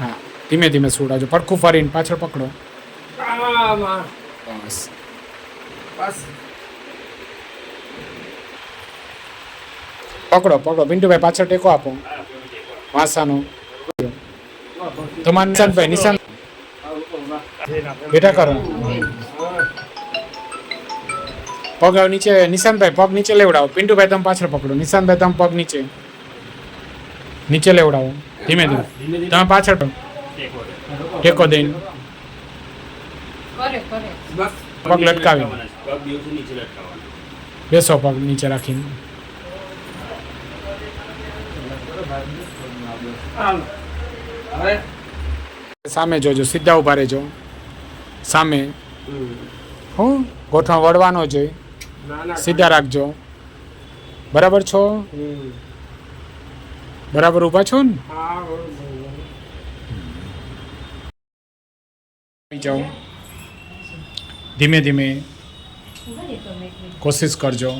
હા ધીમે ધીમે સુડાવજો પડખું ફરીને પાછળ પકડો. બસ. બસ. પકડો પકડો. પિન્ટુભાઈ પાછળ ટેકો આપો. વાસાનો. તમારા નિશાંતભાઈ નિશાંત. બેઠા કરો. પગ નીચે નિશાંતભાઈ પગ નીચે લેવડાવો. પિન્ટુભાઈ તમે પાછળ પકડો. નિશાંતભાઈ તમે પગ નીચે. નીચે લેવડાવો. ધીમે ધીમે. તમે પાછળ પકડો. ટેકો દઈને. પગ લટકાવવાનો બેસો પગ નીચે રાખીને. સામે જોજો, સીધા ઊભા રહેજો. સામે. હું, ગોઠણ વળવાનો ના સીધા રાખજો. બરાબર છો. બરાબર ઊભા છો ને. જાઓ ધીમે ધીમે. કોશિશ કરજો.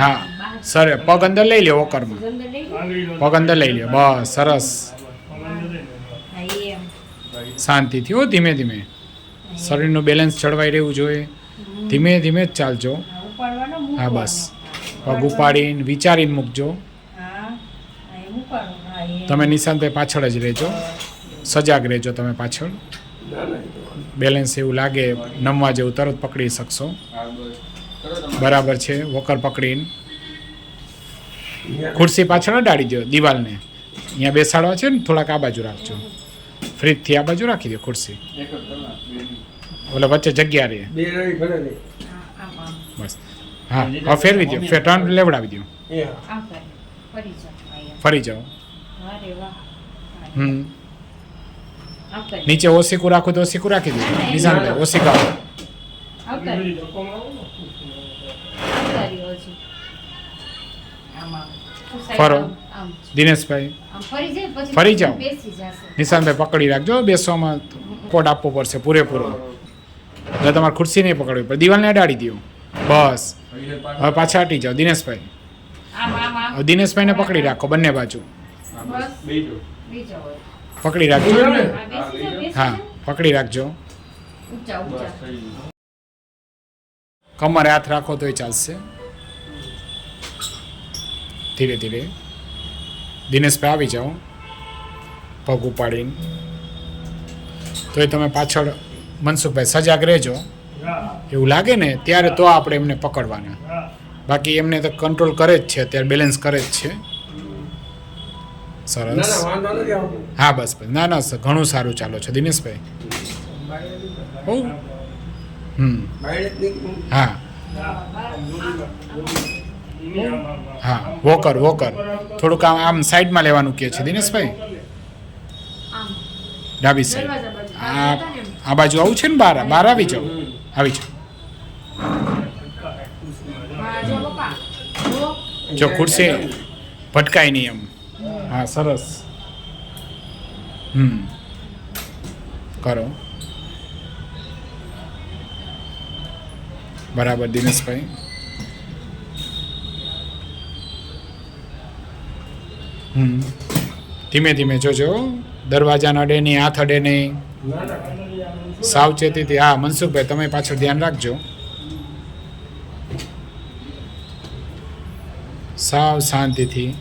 હા, સર, પગ અંદર લઈ લ્યો ઓકરમાં. પગ અંદર લઈ લ્યો બસ, સરસ. શાંતિથી હો, ધીમે ધીમે શરીરનું બેલેન્સ જળવાઈ રહેવું જોઈએ ધીમે ધીમે જ ચાલજો હા. બસ પગ ઉપાડીને વિચારીને મૂકજો હા, હા, એ મૂકવાનો. હા, એ. તમે નિશાંતે પાછળ જ રહેજો. સજાગ રહેજો તમે પાછળ. બેલેન્સ એવું લાગે નમવા જેવું તરત પકડી શકશો. બરાબર છે વોકર પકડીને. ખુરશી પાછળ અડાડી દો દિવાલને. અહીંયા બેસાડવા છે ને થોડાક આ બાજુ રાખજો. ફ્રીજથી આ બાજુ રાખી દો ખુરશી. ઓલા વચ્ચે જગ્યા રહે. બસ. હા ફેરવી દો ફેર ટર્ન લેવડાવી દો. ફરી જાઓ. હમ. નીચે ઓસીકું રાખો તો ઓસીકું રાખી દો નિશાંતભાઈ ઓસીકા ફરો. દિનેશભાઈ ફરી જાય પછી ફરી જાઓ. બેસી જશે નિશાંતભાઈ પકડી રાખજો બેસવામાં પોટ આપવો પડશે પૂરેપૂરો એટલે તમારે ખુરશી નહીં પકડવી પડે દિવાલને અડાડી દો બસ હવે પાછા હટી જાઓ દિનેશભાઈ દિનેશભાઈને પકડી રાખો બંને બાજુ બેજો. બીજો પકડી રાખજો. હા, પકડી રાખજો. ઊંચા ઊંચા. કમરે હાથ રાખો તોય ચાલશે. ધીરે ધીરે. દિનેશભાઈ આવી જાઓ. પગ ઉપાડીને. તોય તમે પાછળ મનસુખભાઈ સજાગ રહેજો. એવું લાગે ને ત્યારે તો આપણે એમને પકડવાના. બાકી એમને તો કંટ્રોલ કરે જ છે અત્યારે બેલેન્સ કરે જ છે. સરસ. હા બસ બસ. ના ના સર, ઘણું સારું ચાલો છે દિનેશભાઈ. હમ. હા. હા વોકર વોકર. થોડુંક આમ આમ સાઈડમાં લેવાનું કહે છે દિનેશભાઈ. આમ. ડાબી સાઈડ આ આ બાજુ આવું છે ને બાર? બાર આવી જાઓ. આવી જુઓ. જો ખુરશી. ભટકાય નહીં એમ. હા, સરસ. હમ. કરો. બરાબર, દિનેશભાઈ. હમ. ધીમે ધીમે જોજો. દરવાજાને અડે નહીં, હાથ અડે નહીં. સાવચેતીથી હા, મનસુખભાઈ, તમે પાછળ ધ્યાન રાખજો. સાવ શાંતિથી.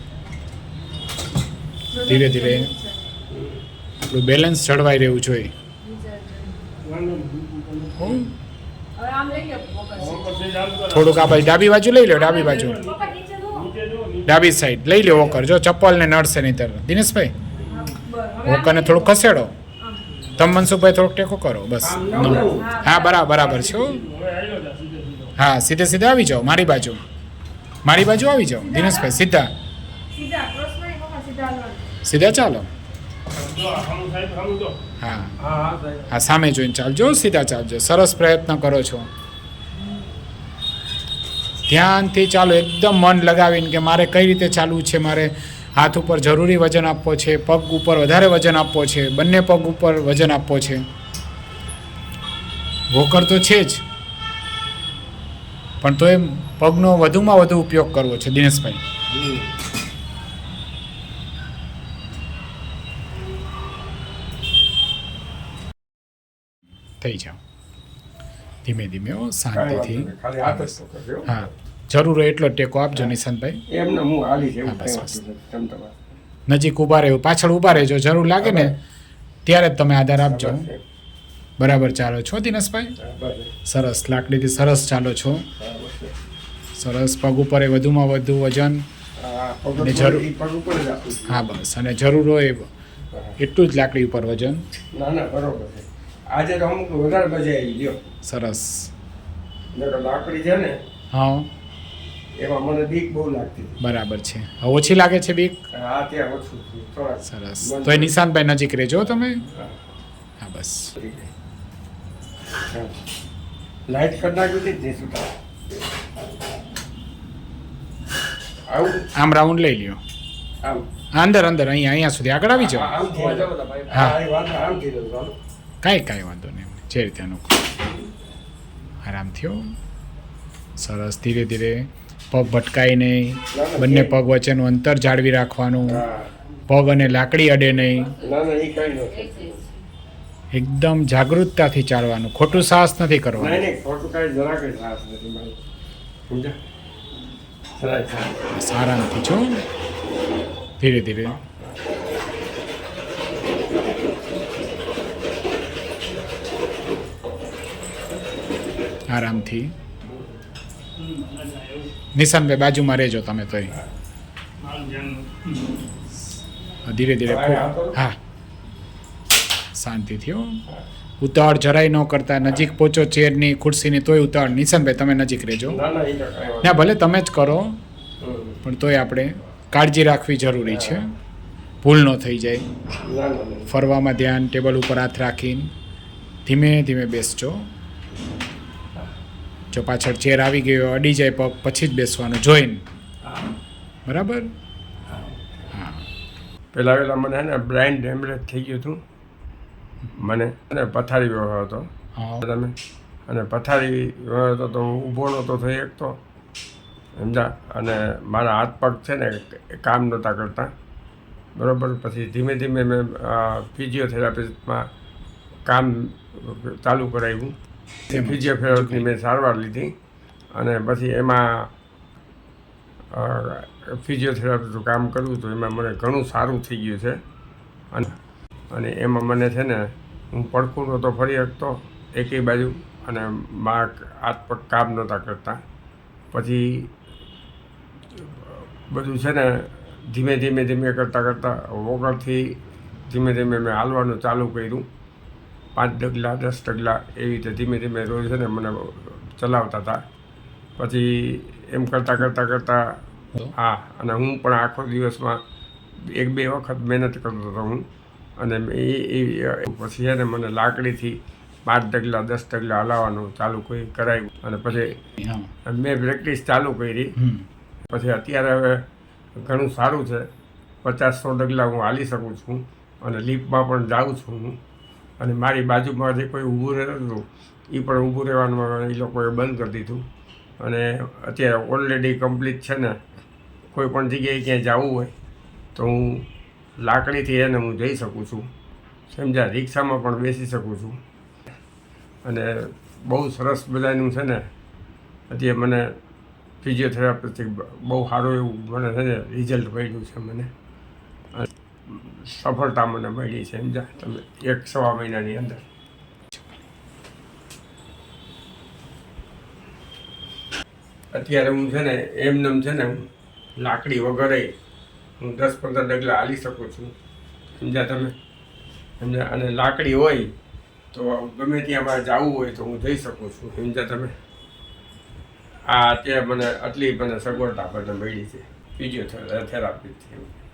ધીરે ધીરે આપણું બેલેન્સ જળવાઈ રહેવું જોઈએ. હમ. હવે આમ લઈ લો પપ્પા. થોડુંક આ બાજુ ડાબી બાજુ લઈ લો ડાબી બાજુ. ડાબી સાઈડ લઈ લો વોકર. જો ચપ્પલ ને નડશે નહીં તર દિનેશભાઈ વોકરને થોડુંક ખસેડો. તમે મનસુખભાઈ થોડોક ટેકો કરો. બસ. હા બરાબર બરાબર છે હા. સીધે સીધે. આવી જાઓ. મારી બાજુ. મારી બાજુ આવી જાઓ. દિનેશભાઈ સીધા. સીધા. સીધા ચાલો. હા. હા સામે જોઈને ચાલજો સીધા ચાલજો. સરસ પ્રયત્ન કરો છો. ધ્યાનથી ચાલો એકદમ મન લગાવીને કે મારે કઈ રીતે ચાલવું છે મારે હાથ ઉપર જરૂરી વજન આપવો છે પગ ઉપર વધારે વજન આપવો છે બંને પગ ઉપર વજન આપવો છે. વોકર તો છે જ. પણ તો એ પગનો વધુમાં વધુ ઉપયોગ કરવો છે દિનેશભાઈ. થઈ જાઓ. ધીમે ધીમે હો શાંતિથી. હા. જરૂર હોય એટલો ટેકો આપજો નિશાંતભાઈ. એમને હું બસ, બસ. નજીક ઊભા રહેવું. પાછળ ઊભા રહેજો જરૂર લાગે ને. ત્યારે જ તમે આધાર આપજો. બરાબર ચાલો છો દિનેશભાઈ. સરસ લાકડીથી સરસ ચાલો છો. સરસ પગ ઉપર એ વધુમાં વધુ વજન. હા, અને જરૂર-. હા બસ. અને જરૂર હોય એટલું જ લાકડી ઉપર વજન. ના ના બરોબર આજે તો અમુક વધારે મજા આવી લ્યો સરસ. લાકડી છે ને હા. એમાં મને બીક બહુ લાગતી બરાબર છે. હવે ઓછી લાગે છે બીક? હા ત્યાં ઓછું સરસ. તો એ નિશાનભાઈ નજીક રહેજો તમે. હા, બસ. લાઈટ કરી નાખ્યું જ સુતા આમ રાઉન્ડ લઈ લ્યો. આમ અંદર અંદર અહીંયા અહીંયા સુધી. આગળ આવી જાઓ. હા. કાંઈ કાંઈ વાંધો નહીં. જે રીતે અનુકૂળ. આરામ થયો. સરસ ધીરે ધીરે પગ ભટકાય નહીં. બંને પગ વચ્ચેનું અંતર જાળવી રાખવાનું. પગ અને લાકડી અડે નહીં. એકદમ જાગૃતતાથી ચાલવાનું. ખોટું સાહસ નથી કરવાનું. સારા નથી છો ધીરે ધીરે. આરામથી. નિશાનભાઈ બાજુમાં રહેજો તમે તોય. ધીરે ધીરે હા. શાંતિથી હો. ઉતાવળ જરાય ન કરતા નજીક પહોંચો ચેરની ખુરશીની તોય ઉતાવળ. નિશાનભાઈ તમે નજીક રહેજો. ના ભલે તમે જ કરો પણ તોય આપણે કાળજી રાખવી જરૂરી છે. ભૂલ ન થઈ જાય. ફરવામાં ધ્યાન ટેબલ ઉપર હાથ રાખીને ધીમે ધીમે બેસજો. જો પાછળ ચેર આવી ગયો અડી જાય પગ પછી જ બેસવાનું જોઈને. બરાબર? હા. પહેલાં પહેલાં મને ને બ્રાઇન ડેમેજ થઈ ગયું હતું. મને અને પથારી વ્યવહાર હતો. તમે? અને પથારી વ્યવહાર હતો તો હું ઊભો નહોતો થઈ શકતો. સમજા? અને મારા હાથ પગ છે ને કામ નહોતા કરતા. બરાબર? પછી ધીમે ધીમે મેં ફિઝિયોથેરાપિસ્ટમાં કામ ચાલુ કરાવ્યું. ફિઝિયોથેરાપીની મેં સારવાર લીધી. અને પછી એમાં ફિઝિયોથેરાપીનું કામ કર્યું તો એમાં મને ઘણું સારું થઈ ગયું છે. અને અને એમાં મને છે ને હું પડખું નહોતો ફરી શકતો એકેય બાજુ અને મા હાથ પગ કામ નહોતા કરતા. પછી બધું છે ને ધીમે ધીમે ધીમે કરતાં કરતાં વગરથી ધીમે ધીમે મેં હાલવાનું ચાલુ કર્યું. પાંચ ડગલા દસ ડગલા એવી રીતે ધીમે ધીમે રોજ છે ને મને ચલાવતા હતા. પછી એમ કરતાં કરતાં કરતાં હા અને હું પણ આખો દિવસમાં એક બે વખત મહેનત કરતો હતો હું. અને એ એ પછી છે ને મને લાકડીથી પાંચ ડગલા દસ ડગલા હલાવવાનું ચાલુ કરી કરાયું. અને પછી મેં પ્રેક્ટિસ ચાલુ કરી. પછી અત્યારે હવે ઘણું સારું છે. પચાસ સો ડગલા હું હાલી શકું છું. અને લીપમાં પણ જાઉં છું હું. અને મારી બાજુમાં જે કોઈ ઊભું રહેતું હતું એ પણ ઊભું રહેવાનું એ લોકોએ બંધ કરી દીધું. અને અત્યારે ઓલરેડી કમ્પ્લીટ છે ને, કોઈ પણ જગ્યાએ ક્યાંય જવું હોય, તો હું લાકડીથી એને હું જઈ શકું છું. સમજ્યા? રિક્ષામાં પણ બેસી શકું છું. અને બહુ સરસ બધાનું છે ને, અત્યારે મને ફિઝિયોથેરાપીથી બહુ સારું એવું મને છે ને રિઝલ્ટ મળ્યું છે મને. સફળતા મને મળી છે સમજા તમે એક સવા મહિનાની અંદર. અત્યારે હું છે ને, એમનેમ છે ને લાકડી વગરે હું દસ પંદર ડગલા હાલી શકું છું. સમજ્યા તમે? સમજ્યા અને લાકડી હોય તો ગમે ત્યાં મારે જવું હોય તો હું જઈ શકું છું. સમજ્યા તમે? આ અત્યારે મને, આટલી મને સગવડતા મને મળી છે. ફિઝિયોથેરાપીથી